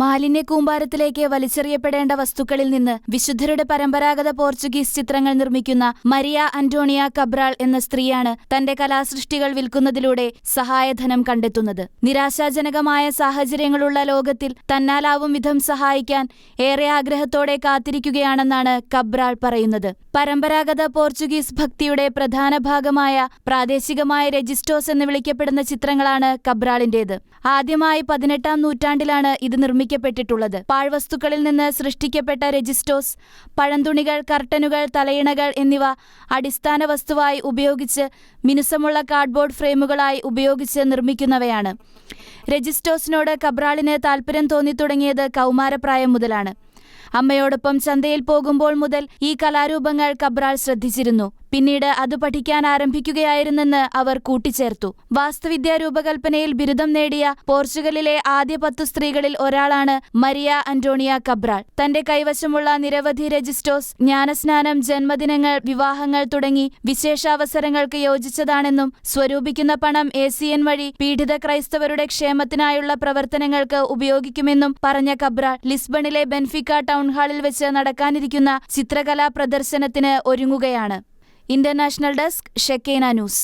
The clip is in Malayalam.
മാലിന്യ കൂമ്പാരത്തിലേക്ക് വലിച്ചെറിയപ്പെടേണ്ട വസ്തുക്കളിൽ നിന്ന് വിശുദ്ധരുടെ പരമ്പരാഗത പോർച്ചുഗീസ് ചിത്രങ്ങൾ നിർമ്മിക്കുന്ന മരിയ അന്റോണിയ കബ്രാൾ എന്ന സ്ത്രീയാണ് തന്റെ കലാസൃഷ്ടികൾ വിൽക്കുന്നതിലൂടെ സഹായധനം കണ്ടെത്തുന്നത്. നിരാശാജനകമായ സാഹചര്യങ്ങളുള്ള ലോകത്തിൽ തന്നാലാവും വിധം സഹായിക്കാൻ ഏറെ ആഗ്രഹത്തോടെ കാത്തിരിക്കുകയാണെന്നാണ് കബ്രാൾ പറയുന്നത്. പരമ്പരാഗത പോർച്ചുഗീസ് ഭക്തിയുടെ പ്രധാന ഭാഗമായ പ്രാദേശികമായ രജിസ്റ്റോസ് എന്ന് വിളിക്കപ്പെടുന്ന ചിത്രങ്ങളാണ് കബ്രാളിന്റേത്. ആദ്യമായി പതിനെട്ടാം നൂറ്റാണ്ടിലാണ് ഇത് നിർമ്മിക്കപ്പെട്ടിട്ടുള്ളത്. പാഴ്വസ്തുക്കളിൽ നിന്ന് സൃഷ്ടിക്കപ്പെട്ട രജിസ്റ്റോസ് പഴന്തുണികൾ കർട്ടനുകൾ തലയിണകൾ എന്നിവ അടിസ്ഥാന വസ്തുവായി ഉപയോഗിച്ച് മിനുസമുള്ള കാർഡ്ബോർഡ് ഫ്രെയിമുകളായി ഉപയോഗിച്ച് നിർമ്മിക്കുന്നവയാണ്. രജിസ്റ്റോസിനോട് കബ്രാളിന് താൽപ്പര്യം തോന്നിത്തുടങ്ങിയത് കൗമാരപ്രായം മുതലാണ്. അമ്മയോടൊപ്പം ചന്തയിൽ പോകുമ്പോൾ മുതൽ ഈ കലാരൂപങ്ങൾ കബ്രാൾ ശ്രദ്ധിച്ചിരുന്നു. പിന്നീട് അത് പഠിക്കാൻ ആരംഭിക്കുകയായിരുന്നെന്ന് അവർ കൂട്ടിച്ചേർത്തു. വാസ്തുവിദ്യാ രൂപകൽപ്പനയിൽ ബിരുദം നേടിയ പോർച്ചുഗലിലെ ആദ്യ പത്തു സ്ത്രീകളിൽ ഒരാളാണ് മരിയ അന്റോണിയ കബ്രാൾ. തന്റെ കൈവശമുള്ള നിരവധി രജിസ്റ്റോസ് ജ്ഞാനസ്നാനം ജന്മദിനങ്ങൾ വിവാഹങ്ങൾ തുടങ്ങി വിശേഷാവസരങ്ങൾക്ക് യോജിച്ചതാണെന്നും സ്വരൂപിക്കുന്ന പണം എ സി എൻ വഴി പീഡിത ക്രൈസ്തവരുടെ ക്ഷേമത്തിനായുള്ള പ്രവർത്തനങ്ങൾക്ക് ഉപയോഗിക്കുമെന്നും പറഞ്ഞ കബ്രാൾ ലിസ്ബണിലെ ബെൻഫിക്ക ടൗൺഹാളിൽ വെച്ച് നടക്കാനിരിക്കുന്ന ചിത്രകലാ പ്രദർശനത്തിന് ഒരുങ്ങുകയാണ്. International desk Shekinah news.